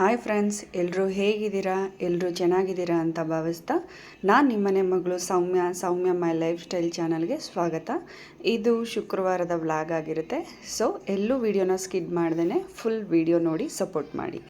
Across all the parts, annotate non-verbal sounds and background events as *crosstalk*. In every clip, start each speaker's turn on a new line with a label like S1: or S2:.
S1: Hi friends ಎಲ್ಲರೂ ಹೇಗಿದ್ದೀರಾ? ಎಲ್ಲರೂ ಚೆನ್ನಾಗಿದ್ದೀರಾ ಅಂತ ಭಾವಿಸ್ತಾ ನಾನು ನಿಮ್ಮನೆ ಮಗಳು ಸೌಮ್ಯ ಸೌಮ್ಯ ಮೈ ಲೈಫ್ ಸ್ಟೈಲ್ ಚಾನಲ್ಗೆ ಸ್ವಾಗತ. ಇದು ಶುಕ್ರವಾರದ ವ್ಲಾಗ್ ಆಗಿರುತ್ತೆ. ಸೊ ಎಲ್ಲೂ ವಿಡಿಯೋನ ಸ್ಕಿಡ್ ಮಾಡ್ದೇ ಫುಲ್ ವಿಡಿಯೋ ನೋಡಿ ಸಪೋರ್ಟ್ ಮಾಡಿ.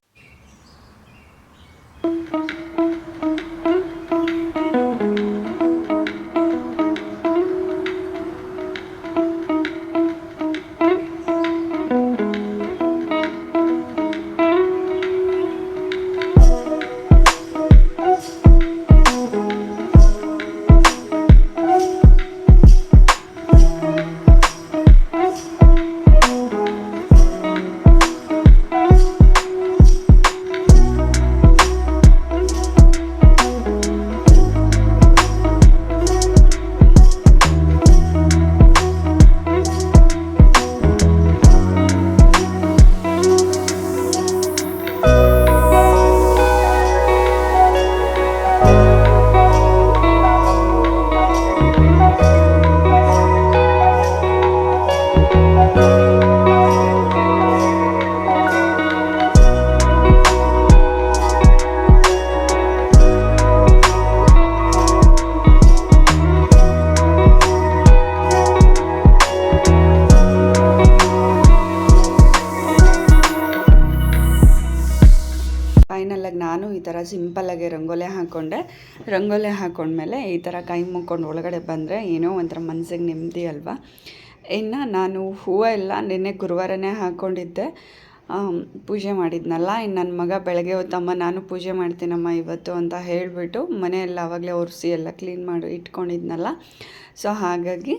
S1: ಹಾಕ್ಕೊಂಡೆ ರಂಗೋಲಿ ಹಾಕ್ಕೊಂಡ್ಮೇಲೆ ಈ ಥರ ಕೈ ಮುಕ್ಕೊಂಡು ಒಳಗಡೆ ಬಂದರೆ ಏನೋ ಒಂಥರ ಮನಸ್ಸಿಗೆ ನೆಮ್ಮದಿ ಅಲ್ವಾ? ಇನ್ನು ನಾನು ಹೂವು ಎಲ್ಲ ನಿನ್ನೆ ಗುರುವಾರನೇ ಹಾಕ್ಕೊಂಡಿದ್ದೆ ಪೂಜೆ ಮಾಡಿದ್ನಲ್ಲ ಇನ್ನು ನನ್ನ ಮಗ ಬೆಳಗ್ಗೆ ಹೊತ್ತಮ್ಮ ನಾನು ಪೂಜೆ ಮಾಡ್ತೀನಮ್ಮ ಇವತ್ತು ಅಂತ ಹೇಳಿಬಿಟ್ಟು ಮನೆಯೆಲ್ಲ ಆವಾಗಲೇ ಒರೆಸಿ ಎಲ್ಲ ಕ್ಲೀನ್ ಮಾಡಿ ಇಟ್ಕೊಂಡಿದ್ನಲ್ಲ. ಸೊ ಹಾಗಾಗಿ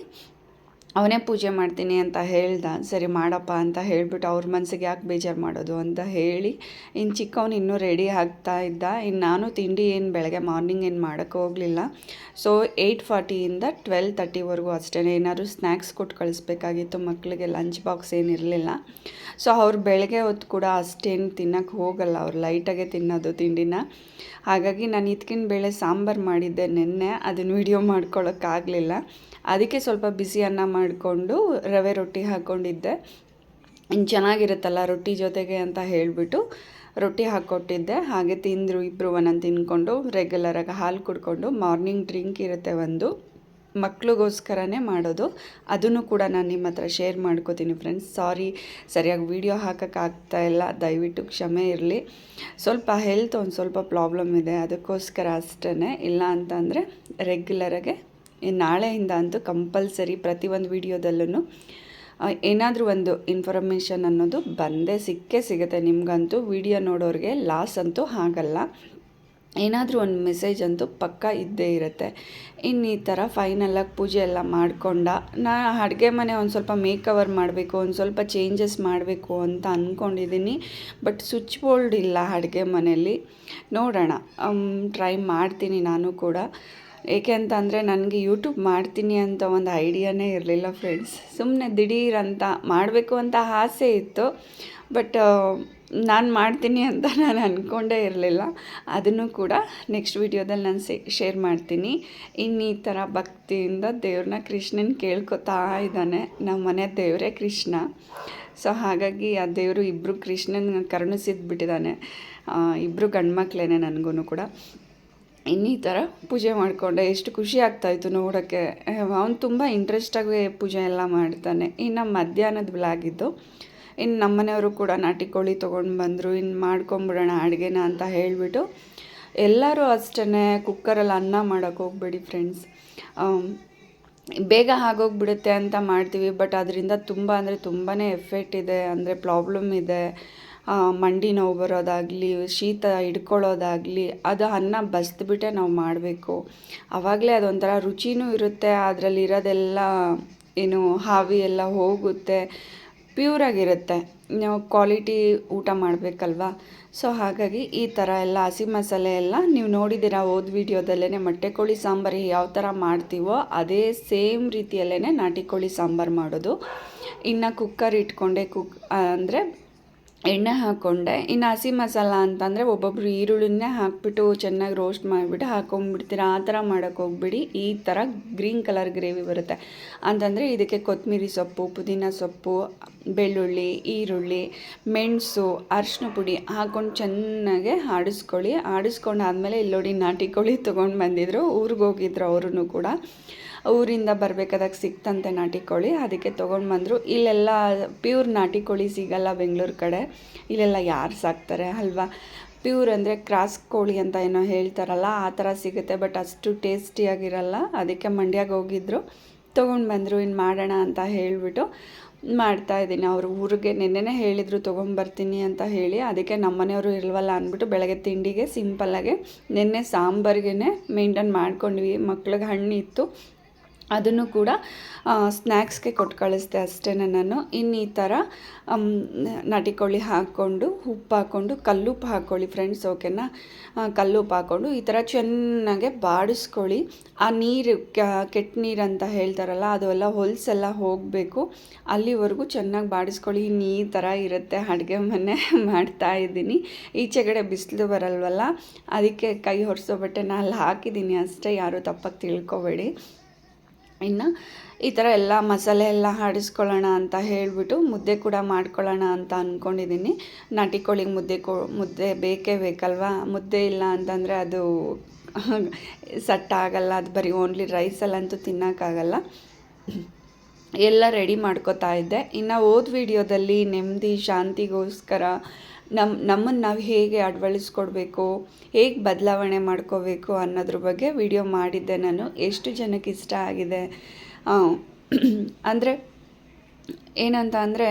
S1: ಅವನೇ ಪೂಜೆ ಮಾಡ್ತೀನಿ ಅಂತ ಹೇಳ್ದ, ಸರಿ ಮಾಡಪ್ಪ ಅಂತ ಹೇಳಿಬಿಟ್ಟು ಅವ್ರ ಮನಸ್ಸಿಗೆ ಯಾಕೆ ಬೇಜಾರು ಮಾಡೋದು ಅಂತ ಹೇಳಿ ಇನ್ನು ಚಿಕ್ಕವನು ಇನ್ನೂ ರೆಡಿ ಆಗ್ತಾ ಇದ್ದ. ಇನ್ನು ನಾನು ತಿಂಡಿ ಏನು ಬೆಳಗ್ಗೆ ಮಾರ್ನಿಂಗ್ ಏನು ಮಾಡೋಕ್ಕೆ ಹೋಗಲಿಲ್ಲ. ಸೊ ಏಯ್ಟ್ ಫಾರ್ಟಿಯಿಂದ ಟ್ವೆಲ್ ತರ್ಟಿವರೆಗೂ ಅಷ್ಟೇ ಏನಾದರೂ ಸ್ನ್ಯಾಕ್ಸ್ ಕೊಟ್ಟು ಕಳಿಸ್ಬೇಕಾಗಿತ್ತು ಮಕ್ಕಳಿಗೆ ಲಂಚ್ ಬಾಕ್ಸ್ ಏನಿರಲಿಲ್ಲ ಸೊ ಅವ್ರು ಬೆಳಗ್ಗೆ ಹೊತ್ತು ಕೂಡ ಅಷ್ಟೇನು ತಿನ್ನೋಕ್ಕೆ ಹೋಗಲ್ಲ, ಅವ್ರು ಲೈಟಾಗೆ ತಿನ್ನೋದು ತಿಂಡಿನ. ಹಾಗಾಗಿ ನಾನು ಇದ್ಕಿನ ಬೇಳೆ ಸಾಂಬಾರು ಮಾಡಿದ್ದೆ ನಿನ್ನೆ ಅದನ್ನು ವಿಡಿಯೋ ಮಾಡ್ಕೊಳ್ಳೋಕ್ಕಾಗಲಿಲ್ಲ ಅದಕ್ಕೆ ಸ್ವಲ್ಪ ಬಿಸಿ ಅನ್ನ ಮಾಡಿಕೊಂಡು ರವೆ ರೊಟ್ಟಿ ಹಾಕ್ಕೊಂಡಿದ್ದೆ ಇನ್ನು ಚೆನ್ನಾಗಿರುತ್ತಲ್ಲ ರೊಟ್ಟಿ ಜೊತೆಗೆ ಅಂತ ಹೇಳಿಬಿಟ್ಟು ರೊಟ್ಟಿ ಹಾಕ್ಕೊಟ್ಟಿದ್ದೆ. ಹಾಗೆ ತಿಂದರು ಇಬ್ಬರು ಒಂದೊಂದು ತಿಂದ್ಕೊಂಡು ರೆಗ್ಯುಲರಾಗಿ ಹಾಲು ಕುಡ್ಕೊಂಡು ಮಾರ್ನಿಂಗ್ ಡ್ರಿಂಕ್ ಇರುತ್ತೆ ಒಂದು. ಮಕ್ಳಿಗೋಸ್ಕರನೇ ಮಾಡೋದು. ಅದನ್ನು ಕೂಡ ನಾನು ನಿಮ್ಮ ಹತ್ರ ಶೇರ್ ಮಾಡ್ಕೋತೀನಿ ಫ್ರೆಂಡ್ಸ್ ಸಾರಿ ಸರಿಯಾಗಿ ವೀಡಿಯೋ ಹಾಕೋಕ್ಕಾಗ್ತಾ ಇಲ್ಲ. ದಯವಿಟ್ಟು ಕ್ಷಮೆ ಇರಲಿ. ಸ್ವಲ್ಪ ಹೆಲ್ತ್ ಒಂದು ಸ್ವಲ್ಪ ಪ್ರಾಬ್ಲಮ್ ಇದೆ. ಅದಕ್ಕೋಸ್ಕರ ಅಷ್ಟೇ ಇಲ್ಲ ಅಂತಂದರೆ ರೆಗ್ಯುಲರಾಗೆ ನಾಳೆಯಿಂದ ಅಂತೂ ಕಂಪಲ್ಸರಿ ಪ್ರತಿಯೊಂದು ವಿಡಿಯೋದಲ್ಲೂ ಏನಾದರೂ ಒಂದು ಇನ್ಫಾರ್ಮೇಷನ್ ಅನ್ನೋದು ಬಂದೇ ಸಿಕ್ಕೇ ಸಿಗುತ್ತೆ. ನಿಮಗಂತೂ ವಿಡಿಯೋ ನೋಡೋರಿಗೆ ಲಾಸ್ ಅಂತೂ ಆಗಲ್ಲ. ಏನಾದರೂ ಒಂದು ಮೆಸೇಜ್ ಅಂತೂ ಪಕ್ಕ ಇದ್ದೇ ಇರುತ್ತೆ. ಇನ್ನು ಈ ಥರ ಫೈನಲ್ಲಾಗಿ ಪೂಜೆ ಎಲ್ಲ ಮಾಡಿಕೊಂಡ, ನಾ ಅಡುಗೆ ಮನೆ ಒಂದು ಸ್ವಲ್ಪ ಮೇಕವರ್ ಮಾಡಬೇಕು, ಒಂದು ಸ್ವಲ್ಪ ಚೇಂಜಸ್ ಮಾಡಬೇಕು ಅಂತ ಅಂದ್ಕೊಂಡಿದ್ದೀನಿ ಬಟ್ ಸ್ವಿಚ್ ಬೋರ್ಡ್ ಇಲ್ಲ ಅಡುಗೆ ಮನೆಯಲ್ಲಿ ನೋಡೋಣ. ಟ್ರೈ ಮಾಡ್ತೀನಿ ನಾನು ಕೂಡ. ಏಕೆ ಅಂತ ಅಂದರೆ ನನಗೆ ಯೂಟ್ಯೂಬ್ ಮಾಡ್ತೀನಿ ಅಂತ ಒಂದು ಐಡಿಯಾನೇ ಇರಲಿಲ್ಲ ಫ್ರೆಂಡ್ಸ್ ಸುಮ್ಮನೆ ದಿಢೀರ್ ಅಂತ ಮಾಡಬೇಕು ಅಂತ ಆಸೆ ಇತ್ತು. ಬಟ್ ನಾನು ಮಾಡ್ತೀನಿ ಅಂತ ನಾನು ಅಂದ್ಕೊಂಡೇ ಇರಲಿಲ್ಲ. ಅದನ್ನು ಕೂಡ ನೆಕ್ಸ್ಟ್ ವೀಡಿಯೋದಲ್ಲಿ ನಾನು ಸೇ ಶೇರ್ ಮಾಡ್ತೀನಿ. ಇನ್ನು ಈ ಥರ ಭಕ್ತಿಯಿಂದ ದೇವ್ರನ್ನ ಕೃಷ್ಣನ ಕೇಳ್ಕೊತಾ ಇದ್ದಾನೆ. ನಮ್ಮ ಮನೆ ದೇವರೇ ಕೃಷ್ಣ. ಸೊ ಹಾಗಾಗಿ ಆ ದೇವರು ಇಬ್ಬರು ಕೃಷ್ಣನ ಕರುಣಿಸಿದ್ಬಿಟ್ಟಿದ್ದಾನೆ. ಇಬ್ಬರು ಇಬ್ಬರು ಗಂಡ್ಮಕ್ಳೇ ನನಗೂ ಕೂಡ. ಇನ್ನು ಥರ ಪೂಜೆ ಮಾಡಿಕೊಂಡೆ. ಎಷ್ಟು ಖುಷಿ ಆಗ್ತಾಯಿತ್ತು ನೋಡೋಕ್ಕೆ. ಅವನು ತುಂಬ ಇಂಟ್ರೆಸ್ಟಾಗಿ ಪೂಜೆ ಎಲ್ಲ ಮಾಡ್ತಾನೆ. ಇನ್ನು ಮಧ್ಯಾಹ್ನದ ಬ್ಲಾಗಿದ್ದು ಇನ್ನು ನಮ್ಮನೆಯವರು ಕೂಡ ನಾಟಿ ಕೋಳಿ ತೊಗೊಂಡು ಬಂದರು. ಇನ್ನು ಮಾಡ್ಕೊಂಬಿಡೋಣ ಅಡುಗೆನ ಅಂತ ಹೇಳಿಬಿಟ್ಟು, ಎಲ್ಲರೂ ಅಷ್ಟೇ ಕುಕ್ಕರಲ್ಲಿ ಅನ್ನ ಮಾಡೋಕ್ಕೆ ಹೋಗ್ಬೇಡಿ ಫ್ರೆಂಡ್ಸ್ ಬೇಗ ಆಗೋಗ್ಬಿಡುತ್ತೆ ಅಂತ ಮಾಡ್ತೀವಿ ಬಟ್ ಅದರಿಂದ ತುಂಬ ಅಂದರೆ ತುಂಬಾ ಎಫೆಕ್ಟ್ ಇದೆ, ಅಂದರೆ ಪ್ರಾಬ್ಲಮ್ ಇದೆ. ಮಂಡಿ ನೋವು ಬರೋದಾಗಲಿ, ಶೀತ ಹಿಡ್ಕೊಳ್ಳೋದಾಗಲಿ, ಅದು ಅನ್ನ ಬಸ್ದುಬಿಟ್ಟೆ ನಾವು ಮಾಡಬೇಕು. ಆವಾಗಲೇ ಅದೊಂಥರ ರುಚಿನೂ ಇರುತ್ತೆ ಅದರಲ್ಲಿ ಇರೋದೆಲ್ಲ ಏನು ಹಾವಿ ಎಲ್ಲ ಹೋಗುತ್ತೆ, ಪ್ಯೂರಾಗಿರುತ್ತೆ. ನಾವು ಕ್ವಾಲಿಟಿ ಊಟ ಮಾಡಬೇಕಲ್ವಾ? ಸೊ, ಹಾಗಾಗಿ ಈ ಥರ ಎಲ್ಲ ಹಸಿ ಮಸಾಲೆ ಎಲ್ಲ ನೀವು ನೋಡಿದ್ದೀರಾ ಹೋದ ವೀಡಿಯೋದಲ್ಲೇ ಮೊಟ್ಟೆ ಕೋಳಿ ಸಾಂಬಾರು ಯಾವ ಥರ ಮಾಡ್ತೀವೋ ಅದೇ ಸೇಮ್ ರೀತಿಯಲ್ಲೇ ನಾಟಿ ಕೋಳಿ ಸಾಂಬಾರು ಮಾಡೋದು. ಇನ್ನು ಕುಕ್ಕರ್ ಇಟ್ಕೊಂಡೆ ಕುಕ್ ಅಂದರೆ ಎಣ್ಣೆ ಹಾಕ್ಕೊಂಡೆ ಇನ್ನು ಹಸಿ ಮಸಾಲ ಅಂತಂದರೆ ಒಬ್ಬೊಬ್ರು ಈರುಳ್ಳಿನೇ ಹಾಕ್ಬಿಟ್ಟು ಚೆನ್ನಾಗಿ ರೋಸ್ಟ್ ಮಾಡಿಬಿಟ್ಟು ಹಾಕೊಂಡ್ಬಿಡ್ತೀರ ಆ ಥರ ಮಾಡೋಕ್ಕೆ ಹೋಗ್ಬಿಡಿ. ಈ ಥರ ಗ್ರೀನ್ ಕಲರ್ ಗ್ರೇವಿ ಬರುತ್ತೆ. ಅಂತಂದರೆ ಇದಕ್ಕೆ ಕೊತ್ತಂಬರಿ ಸೊಪ್ಪು, ಪುದೀನ ಸೊಪ್ಪು, ಬೆಳ್ಳುಳ್ಳಿ, ಈರುಳ್ಳಿ, ಮೆಣಸು ಅರಿಶಿನ ಪುಡಿ ಹಾಕ್ಕೊಂಡು ಚೆನ್ನಾಗೆ ಆಡಿಸ್ಕೊಳ್ಳಿ. ಆಡಿಸ್ಕೊಂಡು ಆದಮೇಲೆ ನೋಡಿ ನಾಟಿ ಕೋಳಿ ತೊಗೊಂಡು ಬಂದಿದ್ರು. ಊರಿಗೆ ಹೋಗಿದ್ರು ಅವರು ಕೂಡ. ಊರಿಂದ ಬರಬೇಕಾದಾಗ ಸಿಕ್ತಂತೆ ನಾಟಿ ಕೋಳಿ, ಅದಕ್ಕೆ ತೊಗೊಂಡು ಬಂದರು. ಇಲ್ಲೆಲ್ಲ ಪ್ಯೂರ್ ನಾಟಿ ಕೋಳಿ ಸಿಗಲ್ಲ ಬೆಂಗಳೂರು ಕಡೆ. ಇಲ್ಲೆಲ್ಲ ಯಾರು ಸಾಕ್ತಾರೆ ಅಲ್ವಾ? ಪ್ಯೂರ್ ಅಂದರೆ ಕ್ರಾಸ್ ಕೋಳಿ ಅಂತ ಏನೋ ಹೇಳ್ತಾರಲ್ಲ, ಆ ಥರ ಸಿಗುತ್ತೆ ಬಟ್ ಅಷ್ಟು ಟೇಸ್ಟಿಯಾಗಿರಲ್ಲ ಅದಕ್ಕೆ ಮಂಡ್ಯಾಗ ಹೋಗಿದ್ರು. ತೊಗೊಂಡು ಬಂದರು ಇನ್ನು ಮಾಡೋಣ ಅಂತ ಹೇಳಿಬಿಟ್ಟು ಮಾಡ್ತಾ ಇದ್ದೀನಿ. ಅವರು ಊರಿಗೆ ನಿನ್ನೆನೇ ಹೇಳಿದರು ತೊಗೊಂಬರ್ತೀನಿ ಅಂತ ಹೇಳಿ. ಅದಕ್ಕೆ ನಮ್ಮ ಮನೆಯವರು ಇಲ್ವಲ್ಲ ಅಂದ್ಬಿಟ್ಟು ಬೆಳಗ್ಗೆ ತಿಂಡಿಗೆ ಸಿಂಪಲ್ಲಾಗೆ ನಿನ್ನೆ ಸಾಂಬಾರಿಗೆ ಮೇಂಟೈನ್ ಮಾಡ್ಕೊಂಡ್ವಿ. ಮಕ್ಳಿಗೆ ಹಣ್ಣು ಇತ್ತು ಅದನ್ನು ಕೂಡ ಸ್ನ್ಯಾಕ್ಸ್ಗೆ ಕೊಟ್ಟು ಕಳಿಸ್ದೆ ಅಷ್ಟೇ ನಾನು ಇನ್ನು ಈ ಥರ ನಾಟಿಕೋಳಿ ಹಾಕ್ಕೊಂಡು, ಉಪ್ಪು ಹಾಕ್ಕೊಂಡು, ಕಲ್ಲುಪ್ಪು ಹಾಕ್ಕೊಳ್ಳಿ ಫ್ರೆಂಡ್ಸ್, ಓಕೆನಾ? ಕಲ್ಲುಪ್ಪು ಹಾಕ್ಕೊಂಡು, ಈ ಥರ ಚೆನ್ನಾಗೆ ಬಾಡಿಸ್ಕೊಳ್ಳಿ. ಆ ನೀರು ಕೆಟ್ಟ ನೀರು ಅಂತ ಹೇಳ್ತಾರಲ್ಲ ಅದು ಎಲ್ಲ ಹೊಲಸೆಲ್ಲ ಹೋಗಬೇಕು. ಅಲ್ಲಿವರೆಗೂ ಚೆನ್ನಾಗಿ ಬಾಡಿಸ್ಕೊಳ್ಳಿ. ಇನ್ನು ಈ ಥರ ಇರುತ್ತೆ ಅಡುಗೆ ಮನೆ *laughs* ಮಾಡ್ತಾ ಇದ್ದೀನಿ. ಈಚೆಗಡೆ ಬಿಸಿಲು ಬರಲ್ವಲ್ಲ, ಅದಕ್ಕೆ ಕೈ ಹೊರಿಸೋ ಬಟ್ಟೆ ನಾನು ಅಲ್ಲಿ ಹಾಕಿದ್ದೀನಿ ಅಷ್ಟೇ, ಯಾರೂ ತಪ್ಪಾಗಿ ತಿಳ್ಕೊಬೇಡಿ. ಇನ್ನು ಈ ಥರ ಎಲ್ಲ ಮಸಾಲೆ ಎಲ್ಲ ಆಡಿಸ್ಕೊಳ್ಳೋಣ ಅಂತ ಹೇಳಿಬಿಟ್ಟು ಮುದ್ದೆ ಕೂಡ ಮಾಡ್ಕೊಳ್ಳೋಣ ಅಂತ ಅಂದ್ಕೊಂಡಿದ್ದೀನಿ ನಾಟಿ ಕೋಳಿಗೆ ಮುದ್ದೆ ಕೋ, ಮುದ್ದೆ ಬೇಕೇ ಬೇಕಲ್ವಾ? ಮುದ್ದೆ ಇಲ್ಲ ಅಂತಂದರೆ ಅದು *laughs* ಸಟ್ಟ ಆಗಲ್ಲ, ಅದು ಬರೀ ಓನ್ಲಿ ರೈಸಲ್ಲಂತೂ ತಿನ್ನೋಕ್ಕಾಗಲ್ಲ ಎಲ್ಲ ರೆಡಿ ಮಾಡ್ಕೋತಾ ಇದ್ದೆ. ಇನ್ನು ಓದ್ ವಿಡಿಯೋದಲ್ಲಿ ನೆಮ್ಮದಿ ಶಾಂತಿಗೋಸ್ಕರ ನಮ್ಮ ನಮ್ಮನ್ನು ನಾವು ಹೇಗೆ ಅಳವಡಿಸ್ಕೊಡ್ಬೇಕು ಹೇಗೆ ಬದಲಾವಣೆ ಮಾಡ್ಕೋಬೇಕು ಅನ್ನೋದ್ರ ಬಗ್ಗೆ ವಿಡಿಯೋ ಮಾಡಿದ್ದೆ ನಾನು. ಎಷ್ಟು ಜನಕ್ಕೆ ಇಷ್ಟ ಆಗಿದೆ? ಅಂದರೆ ಏನಂತ ಅಂದರೆ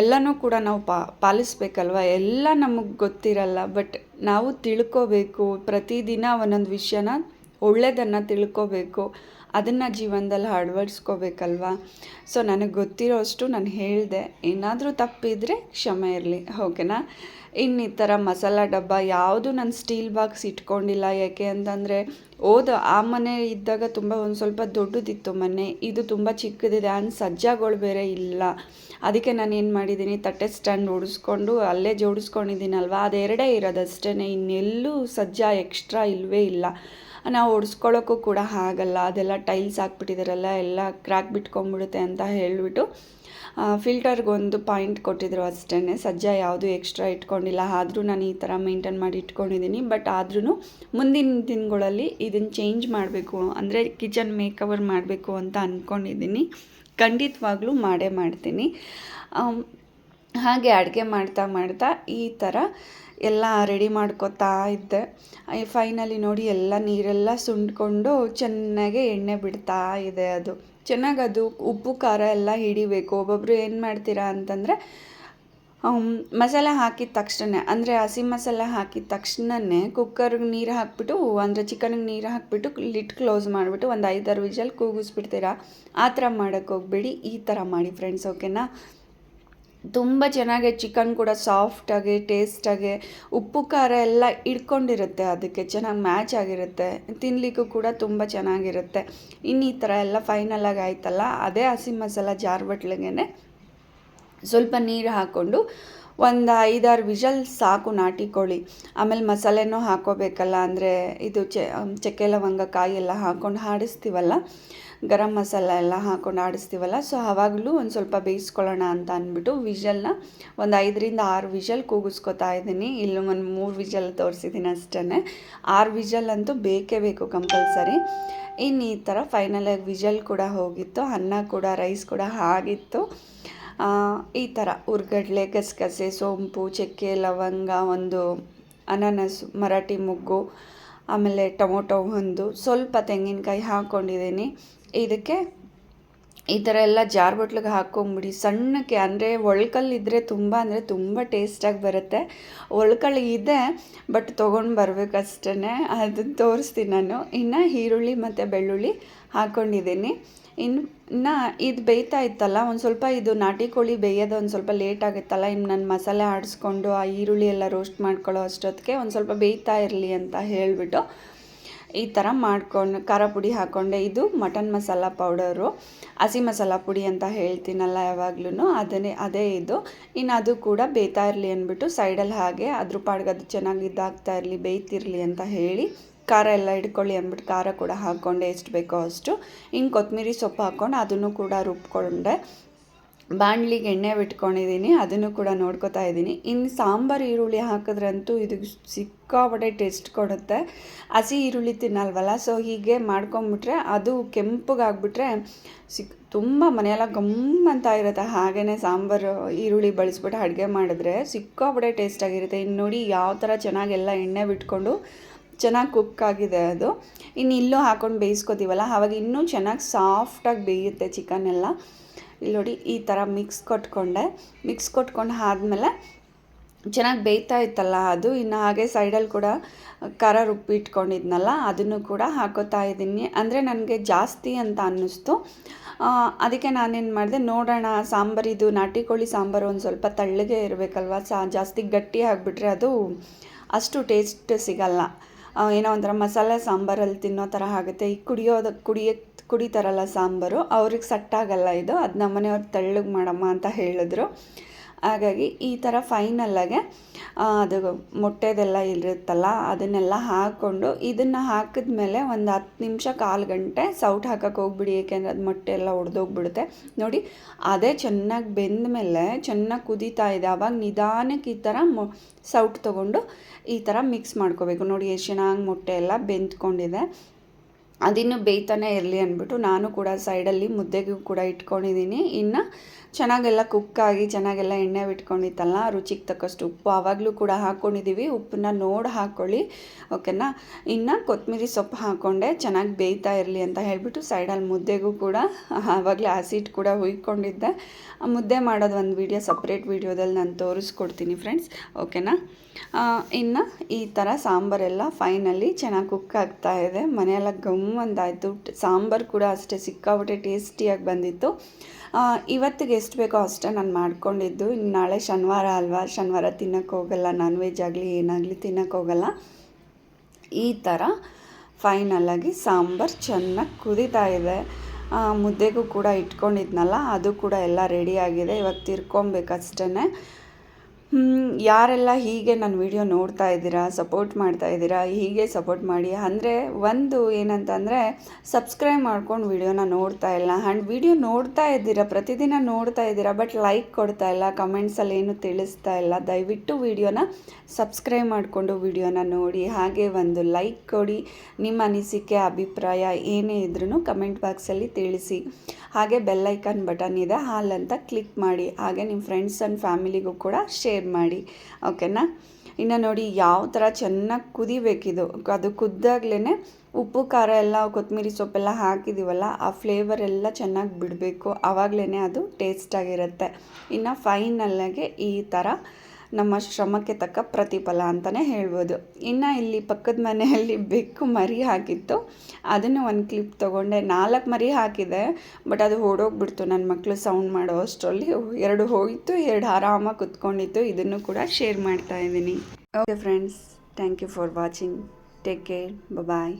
S1: ಎಲ್ಲನೂ ಕೂಡ ನಾವು ಪಾ, ಪಾಲಿಸ್ಬೇಕಲ್ವ? ಎಲ್ಲ ನಮಗೆ ಗೊತ್ತಿರಲ್ಲ, ಬಟ್ ನಾವು ತಿಳ್ಕೋಬೇಕು. ಪ್ರತಿದಿನ ಒಂದೊಂದು ವಿಷಯನ ಒಳ್ಳೆಯದನ್ನು ತಿಳ್ಕೋಬೇಕು. ಅದನ್ನು ಜೀವನದಲ್ಲಿ ಅಳವಡಿಸ್ಕೋಬೇಕಲ್ವಾ? ಸೊ ನನಗೆ ಗೊತ್ತಿರೋ ಅಷ್ಟು ನಾನು ಹೇಳಿದೆ, ಏನಾದರೂ ತಪ್ಪಿದರೆ ಕ್ಷಮೆ ಇರಲಿ, ಓಕೆನಾ? ಇನ್ನು ಈ ಥರ ಮಸಾಲ ಡಬ್ಬ ಯಾವುದು ನಾನು ಸ್ಟೀಲ್ ಬಾಕ್ಸ್ ಇಟ್ಕೊಂಡಿಲ್ಲ, ಯಾಕೆ ಅಂತಂದರೆ, ಓದ, ಆ ಮನೆ ಇದ್ದಾಗ ತುಂಬ ಒಂದು ಸ್ವಲ್ಪ ದೊಡ್ಡದಿತ್ತು ಮನೆ, ಇದು ತುಂಬ ಚಿಕ್ಕದಿದೆ, ಅನ್ ಸಜ್ಜಾಗಳು ಬೇರೆ ಇಲ್ಲ. ಅದಕ್ಕೆ ನಾನು ಏನು ಮಾಡಿದ್ದೀನಿ ತಟ್ಟೆ ಸ್ಟ್ಯಾಂಡ್ ಓಡಿಸ್ಕೊಂಡು ಅಲ್ಲೇ ಜೋಡಿಸ್ಕೊಂಡಿದ್ದೀನಲ್ವ ಅದೆರಡೇ ಇರೋದಷ್ಟೇ ಇನ್ನೆಲ್ಲೂ ಸಜ್ಜಾ ಎಕ್ಸ್ಟ್ರಾ ಇಲ್ಲವೇ ಇಲ್ಲ. ನಾವು ಒಡ್ಸ್ಕೊಳ್ಳೋಕ್ಕೂ ಕೂಡ ಆಗಲ್ಲ ಅದೆಲ್ಲ ಟೈಲ್ಸ್ ಹಾಕ್ಬಿಟ್ಟಿದಾರಲ್ಲ, ಎಲ್ಲ ಕ್ರ್ಯಾಕ್ ಬಿಟ್ಕೊಂಡ್ಬಿಡುತ್ತೆ ಅಂತ ಹೇಳಿಬಿಟ್ಟು ಫಿಲ್ಟರ್ಗೊಂದು ಪಾಯಿಂಟ್ ಕೊಟ್ಟಿದ್ರು ಅಷ್ಟೇ ಸಜ್ಜ ಯಾವುದು ಎಕ್ಸ್ಟ್ರಾ ಇಟ್ಕೊಂಡಿಲ್ಲ. ಆದರೂ ನಾನು ಈ ಥರ ಮೇಂಟೈನ್ ಮಾಡಿ ಇಟ್ಕೊಂಡಿದ್ದೀನಿ. ಬಟ್ ಆದ್ರೂ ಮುಂದಿನ ದಿನಗಳಲ್ಲಿ ಇದನ್ನು ಚೇಂಜ್ ಮಾಡಬೇಕು. ಅಂದರೆ ಕಿಚನ್ ಮೇಕವರ್ ಮಾಡಬೇಕು ಅಂತ ಅಂದ್ಕೊಂಡಿದ್ದೀನಿ ಖಂಡಿತವಾಗ್ಲೂ ಮಾಡೇ ಮಾಡ್ತೀನಿ. ಹಾಗೆ ಅಡುಗೆ ಮಾಡ್ತಾ ಮಾಡ್ತಾ ಈ ಥರ ಎಲ್ಲ ರೆಡಿ ಮಾಡ್ಕೋತಾ ಇದ್ದೆ. ಫೈನಲಿ ನೋಡಿ ಎಲ್ಲ ನೀರೆಲ್ಲ ಸುಂಡ್ಕೊಂಡು ಚೆನ್ನಾಗೆ ಎಣ್ಣೆ ಬಿಡ್ತಾ ಇದೆ ಅದು. ಚೆನ್ನಾಗಿ ಅದು ಉಪ್ಪು, ಖಾರ ಎಲ್ಲ ಹಿಡಿಬೇಕು. ಒಬ್ಬೊಬ್ಬರು ಏನು ಮಾಡ್ತೀರಾ ಅಂತಂದರೆ ಮಸಾಲೆ ಹಾಕಿದ ತಕ್ಷಣ ಅಂದರೆ ಹಸಿ ಮಸಾಲೆ ಹಾಕಿದ ತಕ್ಷಣವೇ ಕುಕ್ಕರ್ಗೆ ನೀರು ಹಾಕ್ಬಿಟ್ಟು, ಅಂದರೆ ಚಿಕನ್ಗೆ ನೀರು ಹಾಕ್ಬಿಟ್ಟು ಲಿಟ್ ಕ್ಲೋಸ್ ಮಾಡಿಬಿಟ್ಟು ಒಂದು ಐದಾರು ವಿಜಲ್ ಕೂಗಿಸ್ಬಿಡ್ತೀರಾ? ಆ ಥರ ಮಾಡೋಕ್ಕೆ ಹೋಗ್ಬೇಡಿ. ಈ ಥರ ಮಾಡಿ ಫ್ರೆಂಡ್ಸ್ ಓಕೆನಾ ತುಂಬ ಚೆನ್ನಾಗಿ ಚಿಕನ್ ಕೂಡ ಸಾಫ್ಟಾಗಿ ಟೇಸ್ಟಾಗಿ ಉಪ್ಪು, ಖಾರ ಎಲ್ಲ ಇಟ್ಕೊಂಡಿರುತ್ತೆ ಅದಕ್ಕೆ ಚೆನ್ನಾಗಿ ಮ್ಯಾಚ್ ಆಗಿರುತ್ತೆ. ತಿನ್ನಲಿಕ್ಕೂ ಕೂಡ ತುಂಬ ಚೆನ್ನಾಗಿರುತ್ತೆ. ಇನ್ನು ಈ ಥರ ಎಲ್ಲ ಫೈನಲಾಗಿ ಆಯ್ತಲ್ಲ, ಅದೇ ಹಸಿ ಮಸಾಲ ಜಾರ್ ಬಟ್ಲಿಗೆ ಸ್ವಲ್ಪ ನೀರು ಹಾಕ್ಕೊಂಡು ಒಂದು ಐದಾರು ವಿಷಲ್ ಸಾಕು ನಾಟಿ ಕೋಳಿ ಆಮೇಲೆ ಮಸಾಲೆನೂ ಹಾಕೋಬೇಕಲ್ಲ, ಅಂದರೆ ಇದು ಚಕ್ಕೆ ಲವಂಗ ಕಾಯಿ ಎಲ್ಲ ಹಾಕ್ಕೊಂಡು ಹಾಡಿಸ್ತೀವಲ್ಲ ಗರಂ ಮಸಾಲ ಎಲ್ಲ ಹಾಕ್ಕೊಂಡು ಆಡಿಸ್ತೀವಲ್ಲ ಸೊ ಆವಾಗಲೂ ಒಂದು ಸ್ವಲ್ಪ ಬೇಯಿಸ್ಕೊಳ್ಳೋಣ ಅಂತ ಅಂದ್ಬಿಟ್ಟು ವಿಷಲ್ನ ಒಂದು ಐದರಿಂದ ಆರು ವಿಷಲ್ ಕೂಗಿಸ್ಕೊತಾ ಇದ್ದೀನಿ. ಇಲ್ಲಿ ಒಂದು ಮೂರು ವಿಷಲ್ ತೋರಿಸಿದ್ದೀನಿ ಅಷ್ಟೇ ಆರು ವಿಷಲ್ ಅಂತೂ ಬೇಕೇ ಬೇಕು ಕಂಪಲ್ಸರಿ. ಇನ್ನು ಈ ಥರ ಫೈನಲಾಗಿ ವಿಷಲ್ ಕೂಡ ಹೋಗಿತ್ತು, ಅನ್ನ ಕೂಡ ರೈಸ್ ಕೂಡ ಆಗಿತ್ತು. ಈ ಥರ ಉರ್ಗಡ್ಲೆ, ಗಸಗಸೆ, ಸೋಂಪು, ಚಕ್ಕೆ, ಲವಂಗ, ಒಂದು ಅನಾನಸು, ಮರಾಠಿ ಮುಗ್ಗು, ಆಮೇಲೆ ಟೊಮೊಟೊ ಒಂದು, ಸ್ವಲ್ಪ ತೆಂಗಿನಕಾಯಿ ಹಾಕ್ಕೊಂಡಿದ್ದೀನಿ ಇದಕ್ಕೆ ಈ ಥರ ಎಲ್ಲ ಜಾರ್ ಬಟ್ಲಿಗೆ ಹಾಕ್ಕೊಂಬಿಡಿ. ಸಣ್ಣಕ್ಕೆ ಅಂದರೆ ಒಳ್ಕಲ್ಲಿದ್ದರೆ ತುಂಬ ಅಂದರೆ ತುಂಬ ಟೇಸ್ಟಾಗಿ ಬರುತ್ತೆ. ಒಳ್ಕಲ್ಲು ಇದೆ, ಬಟ್ ತೊಗೊಂಡು ಬರಬೇಕಷ್ಟೇ ಅದನ್ನು ತೋರಿಸ್ತೀನಿ ನಾನು. ಇನ್ನು ಈರುಳ್ಳಿ ಮತ್ತು ಬೆಳ್ಳುಳ್ಳಿ ಹಾಕ್ಕೊಂಡಿದ್ದೀನಿ ಇನ್ನು ಇದು ಬೇಯ್ತಾ ಇತ್ತಲ್ಲ, ಒಂದು ಸ್ವಲ್ಪ ಇದು ನಾಟಿ ಕೋಳಿ ಬೇಯೋದು ಒಂದು ಸ್ವಲ್ಪ ಲೇಟ್ ಆಗುತ್ತಲ್ಲ ಇನ್ನು ನಾನು ಮಸಾಲೆ ಆಡಿಸ್ಕೊಂಡು ಆ ಈರುಳ್ಳಿ ಎಲ್ಲ ರೋಸ್ಟ್ ಮಾಡ್ಕೊಳ್ಳೋ ಅಷ್ಟೊತ್ತಿಗೆ ಒಂದು ಸ್ವಲ್ಪ ಬೇಯ್ತಾ ಇರಲಿ ಅಂತ ಹೇಳಿಬಿಟ್ಟು ಈ ಥರ ಮಾಡ್ಕೊಂಡು, ಖಾರ ಪುಡಿ ಹಾಕ್ಕೊಂಡೆ ಇದು ಮಟನ್ ಮಸಾಲ ಪೌಡರು. ಹಸಿ ಮಸಾಲ ಪುಡಿ ಅಂತ ಹೇಳ್ತೀನಲ್ಲ ಯಾವಾಗ್ಲೂ ಅದನ್ನೇ, ಅದೇ ಇದು. ಇನ್ನು ಅದು ಕೂಡ ಬೇಯ್ತಾ ಇರಲಿ ಅಂದ್ಬಿಟ್ಟು ಸೈಡಲ್ಲಿ ಹಾಗೆ ಅದ್ರ ಪಾಡ್ಗೆ ಅದು ಚೆನ್ನಾಗಿ ಇದಾಗ್ತಾ ಇರಲಿ, ಬೇಯ್ತಿರಲಿ ಅಂತ ಹೇಳಿ ಖಾರ ಎಲ್ಲ ಇಟ್ಕೊಳ್ಳಿ ಅಂದ್ಬಿಟ್ಟು ಖಾರ ಕೂಡ ಹಾಕ್ಕೊಂಡೆ ಎಷ್ಟು ಬೇಕೋ ಅಷ್ಟು. ಹಿಂಗೆ ಕೊತ್ತಂಬರಿ ಸೊಪ್ಪು ಹಾಕ್ಕೊಂಡು ಅದನ್ನು ಕೂಡ ರುಬ್ಕೊಂಡೆ. ಬಾಣಲಿಗೆ ಎಣ್ಣೆ ಬಿಟ್ಕೊಂಡಿದ್ದೀನಿ, ಅದನ್ನು ಕೂಡ ನೋಡ್ಕೋತಾ ಇದ್ದೀನಿ. ಇನ್ನು ಸಾಂಬಾರು ಈರುಳ್ಳಿ ಹಾಕಿದ್ರಂತೂ ಇದು ಸಿಕ್ಕಾಪಟ್ಟೆ ಟೇಸ್ಟ್ ಕೊಡುತ್ತೆ. ಹಸಿ ಈರುಳ್ಳಿ ತಿನ್ನಲ್ವಲ್ಲ, ಸೊ ಹೀಗೆ ಮಾಡ್ಕೊಂಬಿಟ್ರೆ ಅದು ಕೆಂಪಗಾಗ್ಬಿಟ್ರೆ ಸಿಕ್, ತುಂಬ ಮನೆಯೆಲ್ಲ ಗಮ್ ಅಂತ ಇರುತ್ತೆ. ಹಾಗೆಯೇ ಸಾಂಬಾರು ಈರುಳ್ಳಿ ಬಳಸ್ಬಿಟ್ಟು ಅಡುಗೆ ಮಾಡಿದ್ರೆ ಸಿಕ್ಕಾಪಟ್ಟೆ ಟೇಸ್ಟಾಗಿರುತ್ತೆ. ಇನ್ನು ನೋಡಿ ಯಾವ ಥರ ಚೆನ್ನಾಗೆಲ್ಲ ಎಣ್ಣೆ ಬಿಟ್ಕೊಂಡು ಚೆನ್ನಾಗಿ ಕುಕ್ ಆಗಿದೆ ಅದು. ಇನ್ನು ಇಲ್ಲೂ ಹಾಕ್ಕೊಂಡು ಬೇಯಿಸ್ಕೊತೀವಲ್ಲ ಆವಾಗ ಇನ್ನೂ ಚೆನ್ನಾಗಿ ಸಾಫ್ಟಾಗಿ ಬೇಯುತ್ತೆ ಚಿಕನ್ ಎಲ್ಲ ಇಲ್ಲಿ ನೋಡಿ ಈ ಥರ ಮಿಕ್ಸ್ ಕೊಟ್ಕೊಂಡೆ. ಮಿಕ್ಸ್ ಕೊಟ್ಕೊಂಡು ಆದಮೇಲೆ ಚೆನ್ನಾಗಿ ಬೇಯ್ತಾ ಇತ್ತಲ್ಲ ಅದು. ಇನ್ನು ಹಾಗೆ ಸೈಡಲ್ಲಿ ಕೂಡ ಖಾರ ರುಬ್ಬಿಟ್ಕೊಂಡಿದ್ನಲ್ಲ ಅದನ್ನು ಕೂಡ ಹಾಕೋತಾ ಇದ್ದೀನಿ. ಅಂದರೆ ನನಗೆ ಜಾಸ್ತಿ ಅಂತ ಅನ್ನಿಸ್ತು. ಅದಕ್ಕೆ ನಾನೇನು ಮಾಡಿದೆ, ನೋಡೋಣ ಸಾಂಬಾರಿದು ನಾಟಿ ಕೋಳಿ ಸಾಂಬಾರು ಒಂದು ಸ್ವಲ್ಪ ತಳ್ಳಗೆ ಇರಬೇಕಲ್ವ, ಸಾ, ಜಾಸ್ತಿ ಗಟ್ಟಿ ಆಗಿಬಿಟ್ರೆ ಅದು ಅಷ್ಟು ಟೇಸ್ಟ್ ಸಿಗಲ್ಲ. ಏನೋ ಒಂಥರ ಮಸಾಲೆ ಸಾಂಬಾರಲ್ಲಿ ತಿನ್ನೋ ಥರ ಆಗುತ್ತೆ. ಈ ಕುಡಿಯೋದು ಕುಡಿಯೋಕ್ಕೆ ಕುಡಿತಾರಲ್ಲ ಸಾಂಬಾರು, ಅವ್ರಿಗೆ ಸಟ್ಟಾಗಲ್ಲ ಇದು. ಅದು ನಮ್ಮನೆಯವ್ರು ತೆಳ್ಳಗೆ ಮಾಡಮ್ಮ ಅಂತ ಹೇಳಿದ್ರು. ಹಾಗಾಗಿ ಈ ಥರ ಫೈನಲ್ಲಾಗೆ ಅದು ಮೊಟ್ಟೆದೆಲ್ಲ ಇರುತ್ತಲ್ಲ, ಅದನ್ನೆಲ್ಲ ಹಾಕ್ಕೊಂಡು ಇದನ್ನು ಹಾಕಿದ್ಮೇಲೆ ಒಂದು ಹತ್ತು ನಿಮಿಷ ಕಾಲು ಗಂಟೆ ಸೌಟ್ ಹಾಕಕ್ಕೆ ಹೋಗ್ಬಿಡಿ, ಏಕೆಂದರೆ ಅದು ಮೊಟ್ಟೆ ಎಲ್ಲ ಒಡೆದೋಗ್ಬಿಡುತ್ತೆ. ನೋಡಿ, ಅದೇ ಚೆನ್ನಾಗಿ ಬೆಂದ ಮೇಲೆ ಚೆನ್ನಾಗಿ ಕುದೀತಾ ಇದೆ. ಆವಾಗ ನಿಧಾನಕ್ಕೆ ಈ ಥರ ಮೊ, ಸೌಟ್ ತೊಗೊಂಡು ಈ ಥರ ಮಿಕ್ಸ್ ಮಾಡ್ಕೋಬೇಕು. ನೋಡಿ, ಎಷ್ಟು ಚೆನ್ನಾಗಿ ಮೊಟ್ಟೆ ಎಲ್ಲ ಬೆಂದ್ಕೊಂಡಿದೆ. ಅದಿನ್ನು ಬೇಯ್ತಾನೆ ಇರಲಿ ಅಂದ್ಬಿಟ್ಟು ನಾನು ಕೂಡ ಸೈಡಲ್ಲಿ ಮುದ್ದೆಗೂ ಕೂಡ ಇಟ್ಕೊಂಡಿದ್ದೀನಿ. ಇನ್ನು ಚೆನ್ನಾಗೆಲ್ಲ ಕುಕ್ಕಾಗಿ, ಚೆನ್ನಾಗೆಲ್ಲ ಎಣ್ಣೆ ಬಿಟ್ಕೊಂಡಿತ್ತಲ್ಲ, ರುಚಿಗೆ ತಕ್ಕಷ್ಟು ಉಪ್ಪು ಆವಾಗಲೂ ಕೂಡ ಹಾಕ್ಕೊಂಡಿದ್ದೀವಿ ಉಪ್ಪನ್ನ ನೋಡಿ ಹಾಕ್ಕೊಳ್ಳಿ ಓಕೆನಾ? ಇನ್ನು ಕೊತ್ತಂಬರಿ ಸೊಪ್ಪು ಹಾಕ್ಕೊಂಡೆ ಚೆನ್ನಾಗಿ ಬೇಯ್ತಾ ಇರಲಿ ಅಂತ ಹೇಳಿಬಿಟ್ಟು ಸೈಡಲ್ಲಿ ಮುದ್ದೆಗೂ ಕೂಡ, ಆವಾಗಲೇ ಹಸಿಟ್ಟು ಕೂಡ ಹುಯ್ಕೊಂಡಿದ್ದೆ. ಮುದ್ದೆ ಮಾಡೋದು ಒಂದು ವೀಡಿಯೋ ಸಪ್ರೇಟ್ ವೀಡಿಯೋದಲ್ಲಿ ನಾನು ತೋರಿಸ್ಕೊಡ್ತೀನಿ ಫ್ರೆಂಡ್ಸ್ ಓಕೆನಾ? ಇನ್ನು ಈ ಥರ ಸಾಂಬಾರೆಲ್ಲ ಫೈನಲ್ಲಿ ಚೆನ್ನಾಗಿ ಕುಕ್ ಆಗ್ತಾ ಇದೆ. ಮನೆಯೆಲ್ಲ ಗಮ್ ಅಂದಾಯಿತು. ಸಾಂಬಾರು ಕೂಡ ಅಷ್ಟೇ ಸಿಕ್ಕಾಬಿಟ್ಟೆ ಟೇಸ್ಟಿಯಾಗಿ ಬಂದಿತ್ತು. ಇವತ್ತಿಗೆ ಎಷ್ಟು ಬೇಕೋ ಅಷ್ಟೇ ನಾನು ಮಾಡ್ಕೊಂಡಿದ್ದು. ಇನ್ನು ನಾಳೆ ಶನಿವಾರ ಅಲ್ವಾ? ಶನಿವಾರ ತಿನ್ನೋಕ್ಕೆ ಹೋಗಲ್ಲ ನಾನ್ ವೆಜ್ ಆಗಲಿ ಏನಾಗಲಿ ತಿನ್ನೋಕ್ಕೆ ಹೋಗಲ್ಲ. ಈ ಥರ ಫೈನಲಾಗಿ ಸಾಂಬಾರು ಚೆನ್ನಾಗಿ ಕುದೀತಾ ಇದೆ. ಮುದ್ದೆಗೂ ಕೂಡ ಇಟ್ಕೊಂಡಿದ್ನಲ್ಲ, ಅದು ಕೂಡ ಎಲ್ಲ ರೆಡಿಯಾಗಿದೆ ಇವಾಗ ತಿರ್ಕೊಬೇಕಷ್ಟೇ ಯಾರೆಲ್ಲ ಹೀಗೆ ನನ್ನ ವಿಡಿಯೋ ನೋಡ್ತಾ ಇದ್ದೀರಾ ಸಪೋರ್ಟ್ ಮಾಡ್ತಾ ಇದ್ದೀರಾ, ಹೀಗೆ ಸಪೋರ್ಟ್ ಮಾಡಿ, ಅಂದರೆ ಒಂದು ಏನಂತಂದರೆ ಸಬ್ಸ್ಕ್ರೈಬ್ ಮಾಡ್ಕೊಂಡು ವಿಡಿಯೋನ ನೋಡ್ತಾ ಇಲ್ಲ. ಆ್ಯಂಡ್ ವಿಡಿಯೋ ನೋಡ್ತಾ ಇದ್ದೀರಾ, ಪ್ರತಿದಿನ ನೋಡ್ತಾ ಇದ್ದೀರಾ ಬಟ್ ಲೈಕ್ ಕೊಡ್ತಾ ಇಲ್ಲ ಕಮೆಂಟ್ಸಲ್ಲಿ ಏನು ತಿಳಿಸ್ತಾ ಇಲ್ಲ, ದಯವಿಟ್ಟು ವಿಡಿಯೋನ ಸಬ್ಸ್ಕ್ರೈಬ್ ಮಾಡಿಕೊಂಡು ವಿಡಿಯೋನ ನೋಡಿ, ಹಾಗೆ ಒಂದು ಲೈಕ್ ಕೊಡಿ, ನಿಮ್ಮ ಅನಿಸಿಕೆ, ಅಭಿಪ್ರಾಯ ಏನೇ ಇದ್ರೂ ಕಮೆಂಟ್ ಬಾಕ್ಸಲ್ಲಿ ತಿಳಿಸಿ. ಹಾಗೆ ಬೆಲ್ಲೈಕನ್ ಬಟನ್ ಇದೆ ಹಾಲಂತ ಕ್ಲಿಕ್ ಮಾಡಿ, ಹಾಗೆ ನಿಮ್ಮ ಫ್ರೆಂಡ್ಸ್ ಆ್ಯಂಡ್ ಫ್ಯಾಮಿಲಿಗೂ ಕೂಡ ಶೇರ್ ಮಾಡಿ. ಓಕೆನಾ ಇನ್ನು ನೋಡಿ ಯಾವ ಥರ ಚೆನ್ನಾಗಿ ಕುದಿಬೇಕಿದು. ಅದು ಕುದ್ದಾಗ್ಲೇ ಉಪ್ಪು, ಖಾರ ಎಲ್ಲ ಕೊತ್ತಂಬರಿ ಸೊಪ್ಪೆಲ್ಲ ಹಾಕಿದ್ದೀವಲ್ಲ ಆ ಫ್ಲೇವರ್ ಎಲ್ಲ ಚೆನ್ನಾಗಿ ಬಿಡಬೇಕು. ಆವಾಗಲೇ ಅದು ಟೇಸ್ಟಾಗಿರುತ್ತೆ ಇನ್ನು ಫೈನಲ್ಲಾಗೆ ಈ ಥರ ನಮ್ಮ ಶ್ರಮಕ್ಕೆ ತಕ್ಕ ಪ್ರತಿಫಲ ಅಂತಲೇ ಹೇಳ್ಬೋದು. ಇನ್ನು ಇಲ್ಲಿ ಪಕ್ಕದ ಮನೆಯಲ್ಲಿ ಬೆಕ್ಕು ಮರಿ ಹಾಕಿತ್ತು. ಅದನ್ನು ಒಂದು ಕ್ಲಿಪ್ ತೊಗೊಂಡೆ. ನಾಲ್ಕು ಮರಿ ಹಾಕಿದೆ ಬಟ್ ಅದು ಓಡೋಗ್ಬಿಡ್ತು. ನನ್ನ ಮಕ್ಕಳು ಸೌಂಡ್ ಮಾಡೋ ಅಷ್ಟರಲ್ಲಿ ಎರಡು ಹೋಯಿತು, ಎರಡು ಆರಾಮಾಗಿ ಕುತ್ಕೊಂಡಿತ್ತು. ಇದನ್ನು ಕೂಡ ಶೇರ್ ಮಾಡ್ತಾ ಇದ್ದೀನಿ. Okay friends thank you for watching take care bye